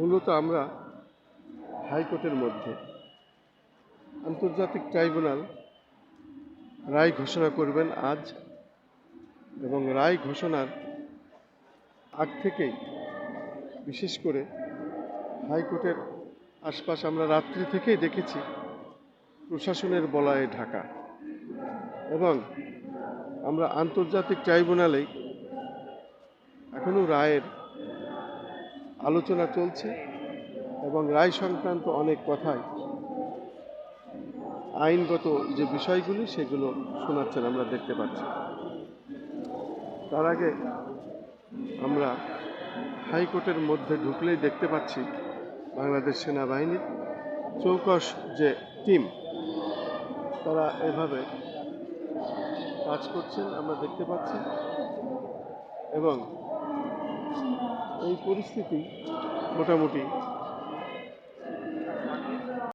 মূলত আমরা হাইকোর্টের মধ্যে আন্তর্জাতিক ট্রাইব্যুনাল রায় ঘোষণা করবেন আজ এবং রায় ঘোষণার আগ থেকেই বিশেষ করে হাইকোর্টের আশপাশ আমরা রাত্রি থেকেই দেখেছি প্রশাসনের বলায় ঢাকা এবং আমরা আন্তর্জাতিক ট্রাইব্যুনালেই এখনও রায়ের আলোচনা চলছে এবং রায় সংক্রান্ত অনেক কথাই আইনগত যে বিষয়গুলি, সেগুলো শোনাচ্ছেন আমরা দেখতে পাচ্ছি। তার আগে আমরা হাইকোর্টের মধ্যে ঢুকলেই দেখতে পাচ্ছি বাংলাদেশ সেনাবাহিনীর চৌকস যে টিম, তারা এভাবে কাজ করছেন, আমরা দেখতে পাচ্ছি। এবং এই পরিস্থিতি মোটামুটি